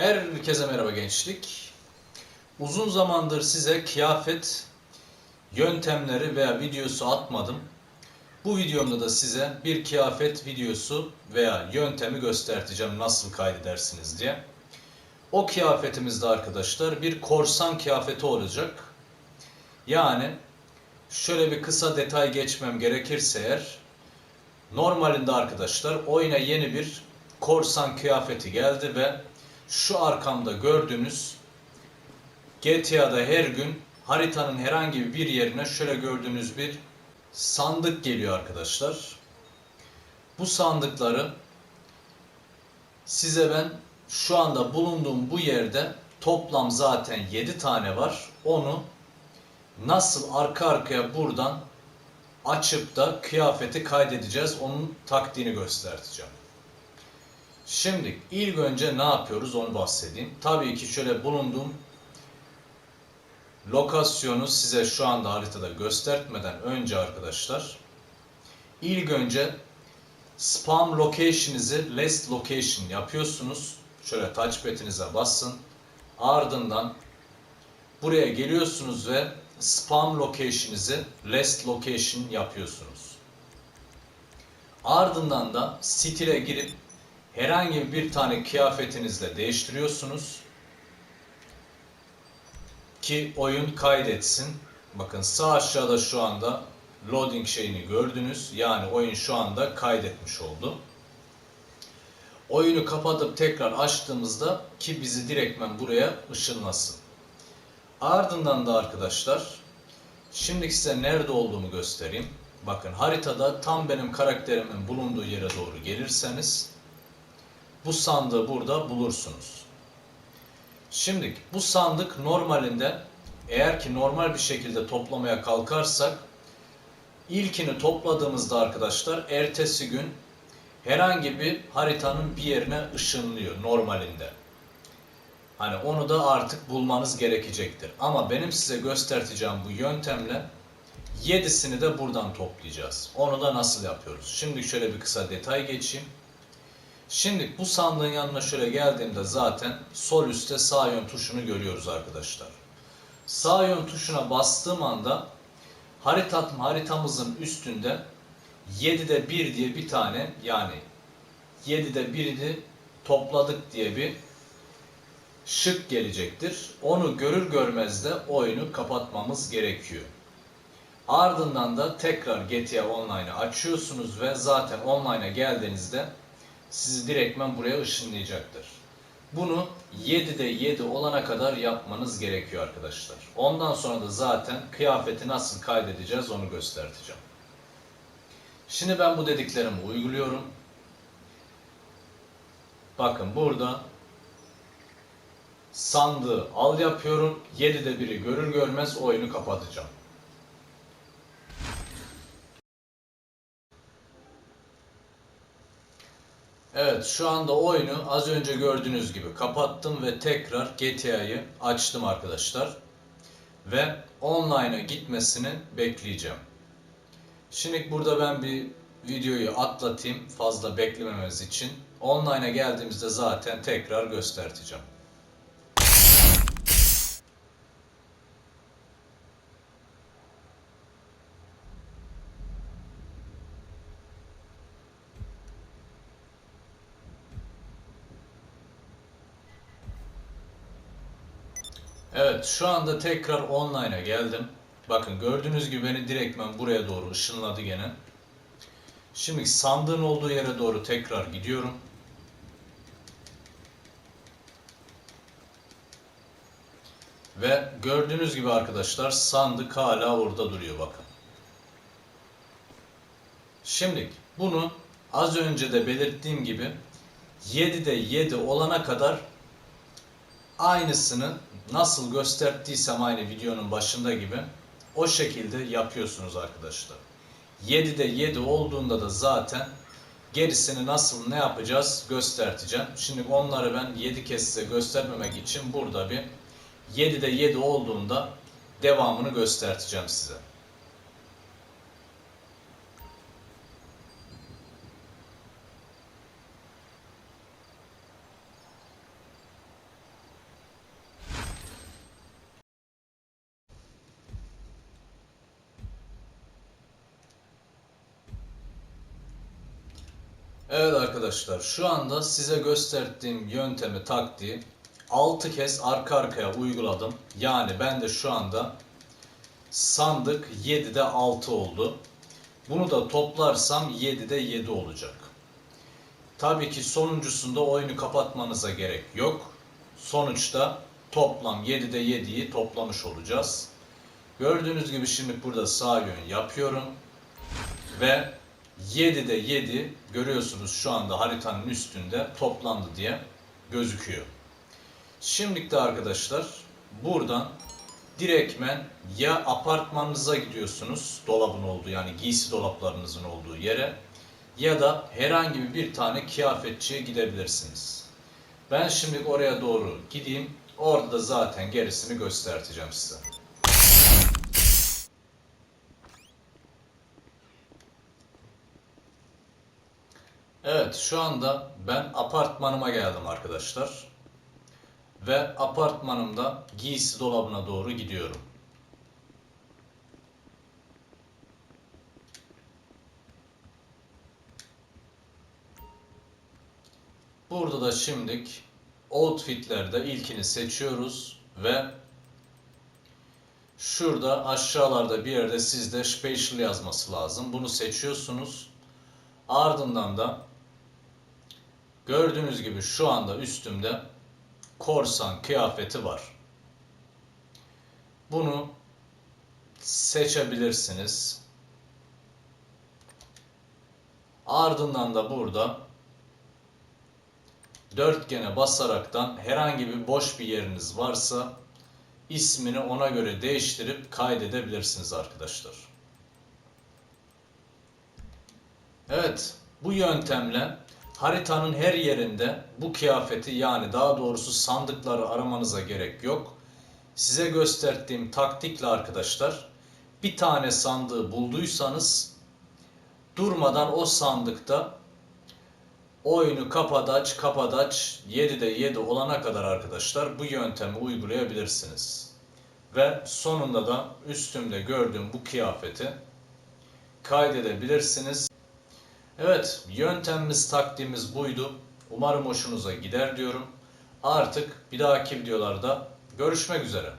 Herkese merhaba gençlik. Uzun zamandır size kıyafet yöntemleri veya videosu atmadım. Bu videomda da size bir kıyafet videosu veya yöntemi göstereceğim nasıl kaydedersiniz diye. O kıyafetimizde arkadaşlar bir korsan kıyafeti olacak. Yani şöyle bir kısa detay geçmem gerekirse eğer normalinde arkadaşlar oyuna yeni bir korsan kıyafeti geldi ve şu arkamda gördüğünüz GTA'da her gün haritanın herhangi bir yerine şöyle gördüğünüz bir sandık geliyor arkadaşlar. Bu sandıkları size ben şu anda bulunduğum bu yerde toplam zaten 7 tane var. Onu nasıl arka arkaya buradan açıp da kıyafeti kaydedeceğiz. Onun taktiğini göstereceğim. Şimdi ilk önce ne yapıyoruz onu bahsedeyim. Tabii ki şöyle bulunduğum lokasyonu size şu anda haritada göstermeden önce arkadaşlar ilk önce spam location'ınızı last location yapıyorsunuz. Şöyle touchpad'inize basın. Ardından buraya geliyorsunuz ve spam location'ınızı last location yapıyorsunuz. Ardından da stile girip herhangi bir tane kıyafetinizle değiştiriyorsunuz ki oyun kaydetsin. Bakın sağ aşağıda şu anda loading şeyini gördünüz. Yani oyun şu anda kaydetmiş oldu. Oyunu kapatıp tekrar açtığımızda ki bizi direktmen buraya ışınlasın. Ardından da arkadaşlar şimdi size nerede olduğumu göstereyim. Bakın haritada tam benim karakterimin bulunduğu yere doğru gelirseniz bu sandığı burada bulursunuz. Şimdi bu sandık normalinde eğer ki normal bir şekilde toplamaya kalkarsak ilkini topladığımızda arkadaşlar ertesi gün herhangi bir haritanın bir yerine ışınlıyor normalinde. Hani onu da artık bulmanız gerekecektir. Ama benim size göstereceğim bu yöntemle 7'sini de buradan toplayacağız. Onu da nasıl yapıyoruz? Şimdi şöyle bir kısa detay geçeyim. Şimdi bu sandığın yanına şöyle geldiğimde zaten sol üstte sağ yön tuşunu görüyoruz arkadaşlar. Sağ yön tuşuna bastığım anda haritat, haritamızın üstünde 7'de 1 diye bir tane yani 7'de 1'i topladık diye bir şık gelecektir. Onu görür görmez de oyunu kapatmamız gerekiyor. Ardından da tekrar GTA Online'ı açıyorsunuz ve zaten online'a geldiğinizde sizi direktmen buraya ışınlayacaktır. Bunu 7'de 7 olana kadar yapmanız gerekiyor arkadaşlar. Ondan sonra da zaten kıyafeti nasıl kaydedeceğiz onu göstereceğim. Şimdi ben bu dediklerimi uyguluyorum. Bakın burada sandığı al yapıyorum. 7'de 1'i görür görmez oyunu kapatacağım. Evet şu anda oyunu az önce gördüğünüz gibi kapattım ve tekrar GTA'yı açtım arkadaşlar. Ve online'a gitmesini bekleyeceğim. Şimdi burada ben bir videoyu atlatayım fazla beklemememiz için. Online'a geldiğimizde zaten tekrar göstereceğim. Evet şu anda tekrar online'a geldim. Bakın gördüğünüz gibi beni direktmen buraya doğru ışınladı gene. Şimdi sandığın olduğu yere doğru tekrar gidiyorum. Ve gördüğünüz gibi arkadaşlar sandık hala orada duruyor bakın. Şimdi bunu az önce de belirttiğim gibi 7'de 7 olana kadar aynısını nasıl gösterdiysem aynı videonun başında gibi o şekilde yapıyorsunuz arkadaşlar. 7'de 7 olduğunda da zaten gerisini nasıl ne yapacağız göstereceğim. Şimdi onları ben 7 kez size göstermemek için burada bir 7'de 7 olduğunda devamını göstereceğim size. Evet arkadaşlar şu anda size gösterdiğim yöntemi taktiği 6 kez arka arkaya uyguladım. Yani ben de şu anda sandık 7'de 6 oldu. Bunu da toplarsam 7'de 7 olacak. Tabii ki sonuncusunda oyunu kapatmanıza gerek yok. Sonuçta toplam 7'de 7'yi toplamış olacağız. Gördüğünüz gibi şimdi burada sağ yön yapıyorum. Ve 7'de 7 görüyorsunuz şu anda haritanın üstünde toplandı diye gözüküyor. Şimdilik arkadaşlar buradan direktmen ya apartmanınıza gidiyorsunuz dolabın olduğu yani giysi dolaplarınızın olduğu yere ya da herhangi bir tane kıyafetçiye gidebilirsiniz. Ben şimdi oraya doğru gideyim. Orada da zaten gerisini göstereceğim size. Evet şu anda ben apartmanıma geldim arkadaşlar. Ve apartmanımda giysi dolabına doğru gidiyorum. Burada da şimdilik outfitlerde ilkini seçiyoruz ve şurada aşağılarda bir yerde sizde special yazması lazım. Bunu seçiyorsunuz. Ardından da gördüğünüz gibi şu anda üstümde korsan kıyafeti var. Bunu seçebilirsiniz. Ardından da burada dörtgene basaraktan herhangi bir boş bir yeriniz varsa ismini ona göre değiştirip kaydedebilirsiniz arkadaşlar. Evet, bu yöntemle haritanın her yerinde bu kıyafeti yani daha doğrusu sandıkları aramanıza gerek yok. Size gösterdiğim taktikle arkadaşlar bir tane sandığı bulduysanız durmadan o sandıkta oyunu kapadaç kapadaç 7'de 7 olana kadar arkadaşlar bu yöntemi uygulayabilirsiniz. Ve sonunda da üstümde gördüğüm bu kıyafeti kaydedebilirsiniz. Evet, yöntemimiz, taktiğimiz buydu. Umarım hoşunuza gider diyorum. Artık bir dahaki videolarda görüşmek üzere.